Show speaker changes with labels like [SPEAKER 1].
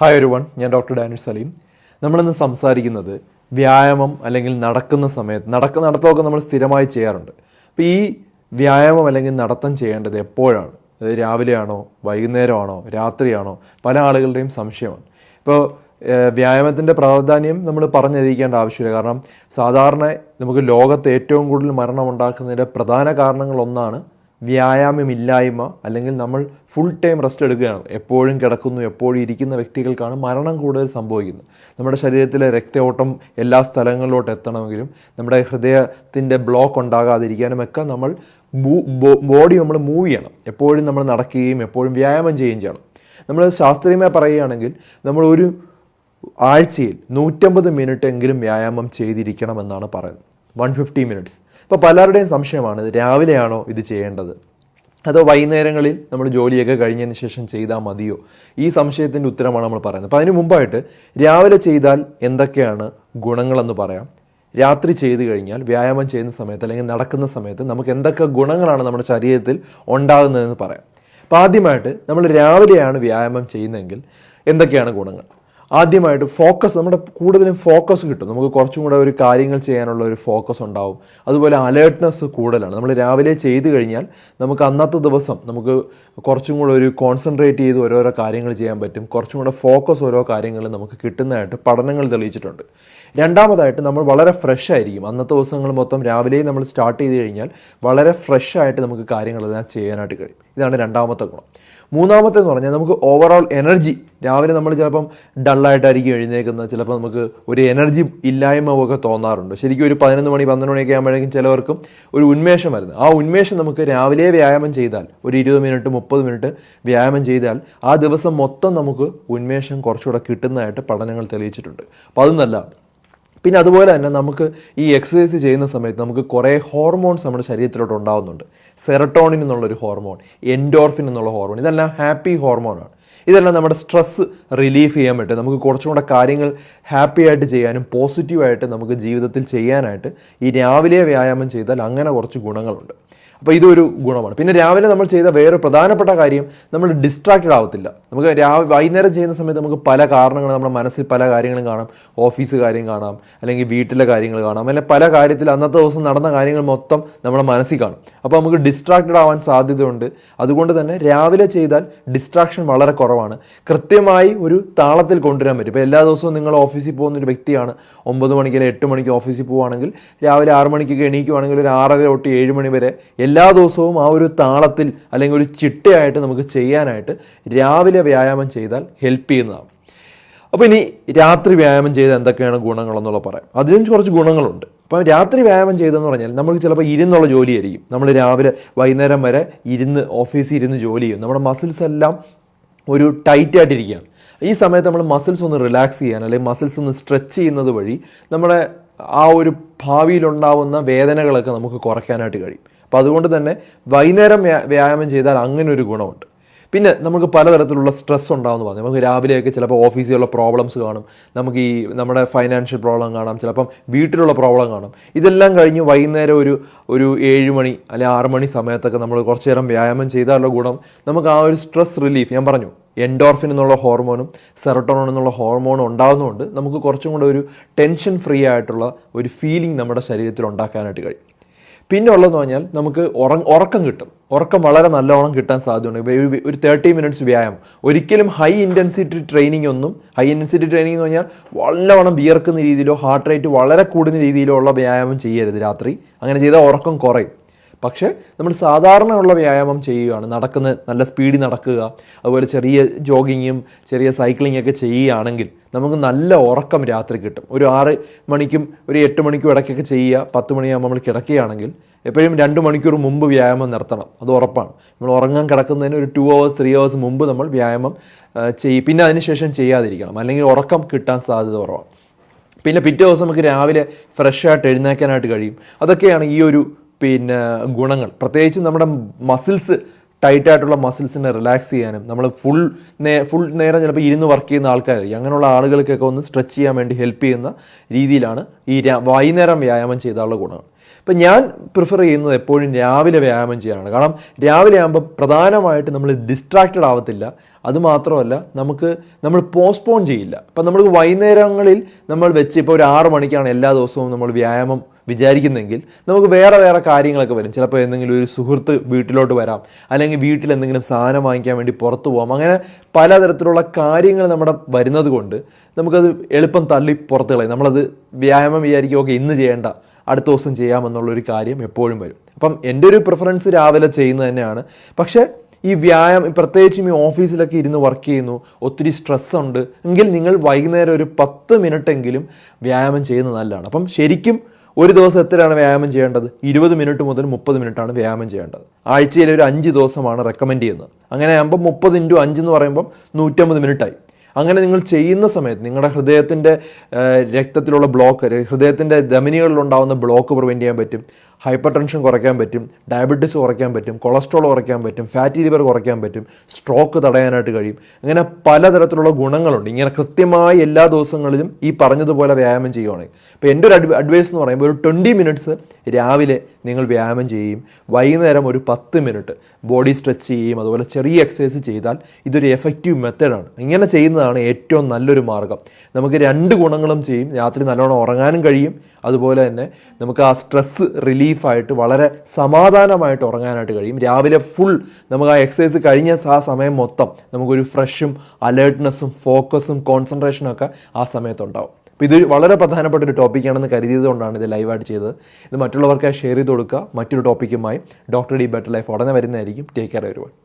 [SPEAKER 1] Hi ഒരു one ഞാൻ doctor Danish Saleem നമ്മളിന്ന് സംസാരിക്കുന്നത് വ്യായാമം അല്ലെങ്കിൽ നടക്കുന്ന സമയത്ത് നടക്ക നടത്തമൊക്കെ നമ്മൾ സ്ഥിരമായി ചെയ്യാറുണ്ട്. അപ്പോൾ ഈ വ്യായാമം അല്ലെങ്കിൽ നടത്തം ചെയ്യേണ്ടത് എപ്പോഴാണ്? അത് രാവിലെയാണോ വൈകുന്നേരമാണോ രാത്രിയാണോ? പല ആളുകളുടെയും സംശയമാണ്. ഇപ്പോൾ വ്യായാമത്തിന്റെ പ്രാധാന്യം നമ്മൾ പറഞ്ഞറിയിക്കേണ്ട ആവശ്യമില്ല. കാരണം സാധാരണ നമുക്ക് ലോകത്ത് ഏറ്റവും കൂടുതൽ മരണം ഉണ്ടാക്കുന്നതിന്റെ പ്രധാന കാരണങ്ങളൊന്നാണ് വ്യായാമമില്ലായ്മ അല്ലെങ്കിൽ നമ്മൾ ഫുൾ ടൈം റെസ്റ്റ് എടുക്കുകയാണ്. എപ്പോഴും കിടക്കുന്നു എപ്പോഴും ഇരിക്കുന്ന വ്യക്തികൾക്കാണ് മരണം കൂടുതൽ സംഭവിക്കുന്നത്. നമ്മുടെ ശരീരത്തിലെ രക്തയോട്ടം എല്ലാ സ്ഥലങ്ങളിലോട്ട് എത്തണമെങ്കിലും നമ്മുടെ ഹൃദയത്തിന്റെ ബ്ലോക്ക് ഉണ്ടാകാതിരിക്കാനും ഒക്കെ നമ്മൾ ബോഡി നമ്മൾ മൂവ് ചെയ്യണം. എപ്പോഴും നമ്മൾ നടക്കുകയും എപ്പോഴും വ്യായാമം ചെയ്യുകയും ചെയ്യണം. നമ്മൾ ശാസ്ത്രീയമായി പറയുകയാണെങ്കിൽ നമ്മൾ ഒരു ആഴ്ചയിൽ നൂറ്റമ്പത് മിനിറ്റ് എങ്കിലും വ്യായാമം ചെയ്തിരിക്കണം എന്നാണ് പറയുന്നത്. വൺ ഫിഫ്റ്റി മിനിറ്റ്സ് ഇപ്പോൾ പലരുടെയും സംശയമാണ് രാവിലെയാണോ ഇത് ചെയ്യേണ്ടത്? അതോ വൈകുന്നേരങ്ങളിൽ നമ്മൾ ജോലിയൊക്കെ കഴിഞ്ഞതിന് ശേഷം ചെയ്താൽ മതിയോ? ഈ സംശയത്തിന്റെ ഉത്തരമാണ് നമ്മൾ പറയുന്നത്. അപ്പോൾ അതിന് മുമ്പായിട്ട് രാവിലെ ചെയ്താൽ എന്തൊക്കെയാണ് ഗുണങ്ങളെന്ന് പറയാം. രാത്രി ചെയ്തു കഴിഞ്ഞാൽ വ്യായാമം ചെയ്യുന്ന സമയത്ത് അല്ലെങ്കിൽ നടക്കുന്ന സമയത്ത് നമുക്ക് എന്തൊക്കെ ഗുണങ്ങളാണ് നമ്മുടെ ശരീരത്തിൽ ഉണ്ടാകുന്നതെന്ന് പറയാം. അപ്പോൾ ആദ്യമായിട്ട് നമ്മൾ രാവിലെയാണ് വ്യായാമം ചെയ്യുന്നതെങ്കിൽ എന്തൊക്കെയാണ് ഗുണങ്ങൾ? ആദ്യമായിട്ട് ഫോക്കസ് നമ്മുടെ കൂടുതലും ഫോക്കസ് കിട്ടും. നമുക്ക് കുറച്ചും കൂടെ ഒരു കാര്യങ്ങൾ ചെയ്യാനുള്ള ഒരു ഫോക്കസ് ഉണ്ടാവും. അതുപോലെ അലേർട്ട്നെസ് കൂടുതലാണ്. നമ്മൾ രാവിലെ ചെയ്തു കഴിഞ്ഞാൽ നമുക്ക് അന്നത്തെ ദിവസം നമുക്ക് കുറച്ചും കൂടെ ഒരു കോൺസെൻട്രേറ്റ് ചെയ്ത് ഓരോരോ കാര്യങ്ങൾ ചെയ്യാൻ പറ്റും. കുറച്ചും കൂടെ ഫോക്കസ് ഓരോ കാര്യങ്ങളും നമുക്ക് കിട്ടുന്നതായിട്ട് പഠനങ്ങൾ തെളിയിച്ചിട്ടുണ്ട്. രണ്ടാമതായിട്ട് നമ്മൾ വളരെ ഫ്രഷ് ആയിരിക്കും. അന്നത്തെ ദിവസങ്ങൾ മൊത്തം രാവിലെ നമ്മൾ സ്റ്റാർട്ട് ചെയ്ത് കഴിഞ്ഞാൽ വളരെ ഫ്രഷ് ആയിട്ട് നമുക്ക് കാര്യങ്ങളെല്ലാം ചെയ്യാനായിട്ട് കഴിയും. ഇതാണ് രണ്ടാമത്തെ ഗുണം. മൂന്നാമത്തെ എന്ന് പറഞ്ഞാൽ നമുക്ക് ഓവറോൾ എനർജി രാവിലെ നമ്മൾ ചിലപ്പം ഡള്ളായിട്ടായിരിക്കും എഴുന്നേക്കുന്നത് ചിലപ്പോൾ നമുക്ക് ഒരു എനർജി ഇല്ലായ്മ ഒക്കെ തോന്നാറുണ്ട്. ശരിക്കും ഒരു പതിനൊന്ന് മണി പന്ത്രണ്ട് മണിയൊക്കെ ആകുമ്പോഴേക്കും ചിലവർക്കും ഒരു ഉന്മേഷം വരുന്നത്. ആ ഉന്മേഷം നമുക്ക് രാവിലെ വ്യായാമം ചെയ്താൽ ഒരു ഇരുപത് മിനിറ്റ് മുപ്പത് മിനിറ്റ് വ്യായാമം ചെയ്താൽ ആ ദിവസം മൊത്തം നമുക്ക് ഉന്മേഷം കുറച്ചുകൂടെ കിട്ടുന്നതായിട്ട് പഠനങ്ങൾ തെളിയിച്ചിട്ടുണ്ട്. അപ്പോൾ അത് നല്ലതാണ് പിന്നെ അതുപോലെ തന്നെ നമുക്ക് ഈ എക്സസൈസ് ചെയ്യുന്ന സമയത്ത് നമുക്ക് കുറേ ഹോർമോൺസ് നമ്മുടെ ശരീരത്തിലോട്ട് ഉണ്ടാകുന്നുണ്ട് സെറട്ടോണിൻ എന്നുള്ളൊരു ഹോർമോൺ എൻഡോർഫിൻ എന്നുള്ള ഹോർമോൺ ഇതെല്ലാം ഹാപ്പി ഹോർമോണാണ് ഇതെല്ലാം നമ്മുടെ സ്ട്രെസ് റിലീഫ് ചെയ്യാൻ പറ്റും. നമുക്ക് കുറച്ചും കൂടെ കാര്യങ്ങൾ ഹാപ്പി ആയിട്ട് ചെയ്യാനും പോസിറ്റീവായിട്ട് നമുക്ക് ജീവിതത്തിൽ ചെയ്യാനായിട്ട് ഈ രാവിലെ വ്യായാമം ചെയ്താൽ അങ്ങനെ കുറച്ച് ഗുണങ്ങളുണ്ട്. അപ്പോൾ ഇതൊരു ഗുണമാണ്. പിന്നെ രാവിലെ നമ്മൾ ചെയ്ത വേറെ പ്രധാനപ്പെട്ട കാര്യം നമ്മൾ ഡിസ്ട്രാക്റ്റഡ് ആവത്തില്ല. നമുക്ക് രാവിലെ വൈകുന്നേരം ചെയ്യുന്ന സമയത്ത് നമുക്ക് പല കാരണങ്ങളും നമ്മുടെ മനസ്സിൽ പല കാര്യങ്ങളും കാണാം. ഓഫീസ് കാര്യം കാണാം അല്ലെങ്കിൽ വീട്ടിലെ കാര്യങ്ങൾ കാണാം അല്ലെങ്കിൽ പല കാര്യത്തിൽ അന്നത്തെ ദിവസം നടന്ന കാര്യങ്ങൾ മൊത്തം നമ്മുടെ മനസ്സിൽ കാണും. അപ്പോൾ നമുക്ക് ഡിസ്ട്രാക്റ്റഡ് ആവാൻ സാധ്യതയുണ്ട്. അതുകൊണ്ട് തന്നെ രാവിലെ ചെയ്താൽ ഡിസ്ട്രാക്ഷൻ വളരെ കുറവാണ്. കൃത്യമായി ഒരു താളത്തിൽ കൊണ്ടുവരാൻ പറ്റും. ഇപ്പോൾ എല്ലാ ദിവസവും നിങ്ങൾ ഓഫീസിൽ പോകുന്ന ഒരു വ്യക്തിയാണ്. ഒമ്പത് മണിക്ക് അല്ലെങ്കിൽ എട്ട് മണിക്ക് ഓഫീസിൽ പോവുകയാണെങ്കിൽ രാവിലെ ആറ് മണിക്കൊക്കെ എണീക്കുവാണെങ്കിൽ ഒരു ആറര തൊട്ട് ഏഴ് മണി വരെ ദിവസവും ആ ഒരു താളത്തിൽ അല്ലെങ്കിൽ ഒരു ചിട്ടയായിട്ട് നമുക്ക് ചെയ്യാനായിട്ട് രാവിലെ വ്യായാമം ചെയ്താൽ ഹെൽപ്പ് ചെയ്യുന്നതാണ് അപ്പോൾ ഇനി രാത്രി വ്യായാമം ചെയ്ത് എന്തൊക്കെയാണ് ഗുണങ്ങളെന്നുള്ള പറയാം. അതിനും കുറച്ച് ഗുണങ്ങളുണ്ട്. അപ്പോൾ രാത്രി വ്യായാമം ചെയ്തെന്ന് പറഞ്ഞാൽ നമുക്ക് ചിലപ്പോൾ ഇരുന്നുള്ള ജോലിയായിരിക്കും നമ്മൾ രാവിലെ വൈകുന്നേരം വരെ ഇരുന്ന് ഓഫീസിൽ ഇരുന്ന് ജോലി ചെയ്യും. നമ്മുടെ മസിൽസ് എല്ലാം ഒരു ടൈറ്റ് ആയിട്ടിരിക്കുകയാണ് ഈ സമയത്ത് നമ്മൾ മസിൽസ് ഒന്ന് റിലാക്സ് ചെയ്യാൻ അല്ലെങ്കിൽ മസിൽസ് ഒന്ന് സ്ട്രെച്ച് ചെയ്യുന്നത് വഴി നമ്മുടെ ആ ഒരു ഭാവിയിലുണ്ടാവുന്ന വേദനകളൊക്കെ നമുക്ക് കുറയ്ക്കാനായിട്ട് കഴിയും. അപ്പോൾ അതുകൊണ്ട് തന്നെ വൈകുന്നേരം വ്യായാമം ചെയ്താൽ അങ്ങനെ ഒരു ഗുണമുണ്ട്. പിന്നെ നമുക്ക് പലതരത്തിലുള്ള സ്ട്രെസ് ഉണ്ടാകുമെന്ന് പറഞ്ഞു. നമുക്ക് രാവിലെയൊക്കെ ചിലപ്പോൾ ഓഫീസിലുള്ള പ്രോബ്ലംസ് കാണും. നമുക്ക് ഈ നമ്മുടെ ഫൈനാൻഷ്യൽ പ്രോബ്ലം കാണാം. ചിലപ്പം വീട്ടിലുള്ള പ്രോബ്ലം കാണും. ഇതെല്ലാം കഴിഞ്ഞ് വൈകുന്നേരം ഒരു ഒരു ഏഴ് മണി അല്ലെങ്കിൽ ആറ് മണി സമയത്തൊക്കെ നമ്മൾ കുറച്ച് നേരം വ്യായാമം ചെയ്താലുള്ള ഗുണം നമുക്ക് ആ ഒരു സ്ട്രെസ് റിലീഫ് ഞാൻ പറഞ്ഞു എൻഡോർഫിൻ എന്നുള്ള ഹോർമോണും സെറട്ടോണോൺ എന്നുള്ള ഹോർമോണും ഉണ്ടാകുന്നതുകൊണ്ട് നമുക്ക് കുറച്ചും കൂടെ ഒരു ടെൻഷൻ ഫ്രീ ആയിട്ടുള്ള ഒരു ഫീലിംഗ് നമ്മുടെ ശരീരത്തിൽ ഉണ്ടാക്കാനായിട്ട് കഴിയും. പിന്നെ ഉള്ളതെന്ന് പറഞ്ഞാൽ നമുക്ക് ഉറ ഉറക്കം കിട്ടും. ഉറക്കം വളരെ നല്ലോണം കിട്ടാൻ സാധ്യതയുണ്ട്. ഒരു ഒരു തേർട്ടി മിനിറ്റ്സ് വ്യായാമം. ഒരിക്കലും ഹൈ ഇന്റൻസിറ്റി ട്രെയിനിങ് ഒന്നും ഹൈ ഇന്റൻസിറ്റി ട്രെയിനിങ് എന്ന് പറഞ്ഞാൽ നല്ലവണ്ണം വിയർക്കുന്ന രീതിയിലോ ഹാർട്ട് റേറ്റ് വളരെ കൂടുന്ന രീതിയിലോ ഉള്ള വ്യായാമം ചെയ്യരുത് രാത്രി. അങ്ങനെ ചെയ്താൽ ഉറക്കം കുറയും. പക്ഷേ നമ്മൾ സാധാരണയുള്ള വ്യായാമം ചെയ്യുകയാണ്. നടക്കുന്ന നല്ല സ്പീഡിൽ നടക്കുക അതുപോലെ ചെറിയ ജോഗിങ്ങും ചെറിയ സൈക്ലിംഗ് ഒക്കെ ചെയ്യുകയാണെങ്കിൽ നമുക്ക് നല്ല ഉറക്കം രാത്രി കിട്ടും. ഒരു ആറ് മണിക്കും ഒരു എട്ട് മണിക്കും ഇടയ്ക്കൊക്കെ ചെയ്യുക പത്ത് മണിയാകുമ്പോൾ നമ്മൾ കിടക്കുകയാണെങ്കിൽ എപ്പോഴും രണ്ട് മണിക്കൂർ മുമ്പ് വ്യായാമം നിർത്തണം. അത് ഉറപ്പാണ്. നമ്മൾ ഉറങ്ങാൻ കിടക്കുന്നതിന് ഒരു ടു അവേഴ്സ് ത്രീ അവേഴ്സ് മുമ്പ് നമ്മൾ വ്യായാമം ചെയ്യും. പിന്നെ അതിനുശേഷം ചെയ്യാതിരിക്കണം. അല്ലെങ്കിൽ ഉറക്കം കിട്ടാൻ സാധ്യത കുറവാണ്. പിന്നെ പിറ്റേ ദിവസം നമുക്ക് രാവിലെ ഫ്രഷ് ആയിട്ട് എഴുന്നേക്കാനായിട്ട് കഴിയും. അതൊക്കെയാണ് ഈ ഒരു പിന്നെ ഗുണങ്ങൾ. പ്രത്യേകിച്ച് നമ്മുടെ മസിൽസ് ടൈറ്റ് ആയിട്ടുള്ള മസിൽസിനെ റിലാക്സ് ചെയ്യാനും നമ്മൾ ഫുൾ നേ ഫുൾ നേരം ചിലപ്പോൾ ഇരുന്ന് വർക്ക് ചെയ്യുന്ന ആൾക്കാരായിരിക്കും അങ്ങനെയുള്ള ആളുകൾക്കൊക്കെ ഒന്ന് സ്ട്രെച്ച് ചെയ്യാൻ വേണ്ടി ഹെൽപ്പ് ചെയ്യുന്ന രീതിയിലാണ് ഈ വൈകുന്നേരം വ്യായാമം ചെയ്താലുള്ള ഗുണങ്ങൾ. ഇപ്പം ഞാൻ പ്രിഫർ ചെയ്യുന്നത് എപ്പോഴും രാവിലെ വ്യായാമം ചെയ്യാനാണ് കാരണം രാവിലെ ആകുമ്പോൾ പ്രധാനമായിട്ട് നമ്മൾ ഡിസ്ട്രാക്റ്റഡ് ആവത്തില്ല. അതുമാത്രമല്ല നമുക്ക് നമ്മൾ പോസ്റ്റ്പോൺ ചെയ്യില്ല. ഇപ്പം നമ്മൾ വൈകുന്നേരങ്ങളിൽ നമ്മൾ വെച്ച് ഇപ്പോൾ ഒരു ആറ് മണിക്കാണ് എല്ലാ ദിവസവും നമ്മൾ വ്യായാമം വിചാരിക്കുന്നെങ്കിൽ നമുക്ക് വേറെ വേറെ കാര്യങ്ങളൊക്കെ വരും. ചിലപ്പോൾ എന്തെങ്കിലും ഒരു സുഹൃത്ത് വീട്ടിലോട്ട് വരാം. അല്ലെങ്കിൽ വീട്ടിൽ എന്തെങ്കിലും സാധനം വാങ്ങിക്കാൻ വേണ്ടി പുറത്തു പോകാം അങ്ങനെ പലതരത്തിലുള്ള കാര്യങ്ങൾ നമ്മുടെ വരുന്നത് കൊണ്ട് നമുക്കത് എളുപ്പം തള്ളി പുറത്ത് കളയും. നമ്മളത് വ്യായാമം വിചാരിക്കും ഓക്കെ ഇന്ന് ചെയ്യേണ്ട. അടുത്ത ദിവസം ചെയ്യാമെന്നുള്ളൊരു കാര്യം എപ്പോഴും വരും. അപ്പം എന്റെ ഒരു പ്രിഫറൻസ് രാവിലെ ചെയ്യുന്നത് തന്നെയാണ്. പക്ഷേ ഈ വ്യായാമം പ്രത്യേകിച്ചും ഈ ഓഫീസിലൊക്കെ ഇരുന്ന് വർക്ക് ചെയ്യുന്നു ഒത്തിരി സ്ട്രെസ് ഉണ്ട് എങ്കിൽ നിങ്ങൾ വൈകുന്നേരം ഒരു പത്ത് മിനിറ്റ് എങ്കിലും വ്യായാമം ചെയ്യുന്നത് നല്ലതാണ്. അപ്പം ശരിക്കും ഒരു ദിവസം എത്രയാണ് വ്യായാമം ചെയ്യേണ്ടത്? ഇരുപത് മിനിറ്റ് മുതൽ മുപ്പത് മിനിറ്റാണ് വ്യായാമം ചെയ്യേണ്ടത്. ആഴ്ചയിൽ ഒരു അഞ്ച് ദിവസമാണ് റെക്കമെൻഡ് ചെയ്യുന്നത്. അങ്ങനെ ആകുമ്പോൾ മുപ്പത് ഇന്റു അഞ്ച് എന്ന് പറയുമ്പം നൂറ്റമ്പത് മിനിറ്റായി. അങ്ങനെ നിങ്ങൾ ചെയ്യുന്ന സമയത്ത് നിങ്ങളുടെ ഹൃദയത്തിന്റെ രക്തത്തിലുള്ള ബ്ലോക്ക് ഹൃദയത്തിന്റെ ധമനികളിലുണ്ടാകുന്ന ബ്ലോക്ക് പ്രിവെന്റ് ചെയ്യാൻ പറ്റും. ഹൈപ്പർ ടെൻഷൻ കുറയ്ക്കാൻ പറ്റും ഡയബറ്റീസ് കുറയ്ക്കാൻ പറ്റും കൊളസ്ട്രോൾ കുറയ്ക്കാൻ പറ്റും ഫാറ്റി ലിവർ കുറയ്ക്കാൻ പറ്റും സ്ട്രോക്ക് തടയാനായിട്ട് കഴിയും. അങ്ങനെ പലതരത്തിലുള്ള ഗുണങ്ങളുണ്ട്. ഇങ്ങനെ കൃത്യമായി എല്ലാ ദിവസങ്ങളിലും ഈ പറഞ്ഞതുപോലെ വ്യായാമം ചെയ്യുവാണെങ്കിൽ. ഇപ്പോൾ എന്റെ ഒരു അഡ്വൈസ് എന്ന് പറയുമ്പോൾ ഒരു ട്വന്റി മിനിറ്റ്സ് രാവിലെ നിങ്ങൾ വ്യായാമം ചെയ്യും. വൈകുന്നേരം ഒരു പത്ത് മിനിറ്റ് ബോഡി സ്ട്രെച്ച് ചെയ്യും. അതുപോലെ ചെറിയ എക്സസൈസ് ചെയ്താൽ ഇതൊരു എഫക്റ്റീവ് മെത്തേഡാണ് ഇങ്ങനെ ചെയ്യുന്നതാണ് ഏറ്റവും നല്ലൊരു മാർഗം. നമുക്ക് രണ്ട് ഗുണങ്ങളും ചെയ്യും. രാത്രി നല്ലോണം ഉറങ്ങാനും കഴിയും. അതുപോലെ തന്നെ നമുക്ക് ആ സ്ട്രെസ് റിലീഫായിട്ട് വളരെ സമാധാനമായിട്ട് ഉറങ്ങാനായിട്ട് കഴിയും. രാവിലെ ഫുൾ നമുക്ക് ആ എക്സസൈസ് കഴിഞ്ഞ ആ സമയം മൊത്തം നമുക്കൊരു ഫ്രഷും അലേർട്ട്നെസ്സും ഫോക്കസും കോൺസെൻട്രേഷനും ഒക്കെ ആ സമയത്തുണ്ടാവും. അപ്പോൾ ഇത് വളരെ പ്രധാനപ്പെട്ട ഒരു ടോപ്പിക്കാണെന്ന് കരുതിയത് കൊണ്ടാണ് ഇത് ലൈവായിട്ട് ചെയ്തത്. ഇത് മറ്റുള്ളവർക്കായി ഷെയർ ചെയ്ത് കൊടുക്കുക. മറ്റൊരു ടോപ്പിക്കുമായി ഡോക്ടർ ഡി ബെറ്റർ ലൈഫ് ഉടനെ വരുന്നതായിരിക്കും. ടേക്ക് കെയർ ഒരുപാട്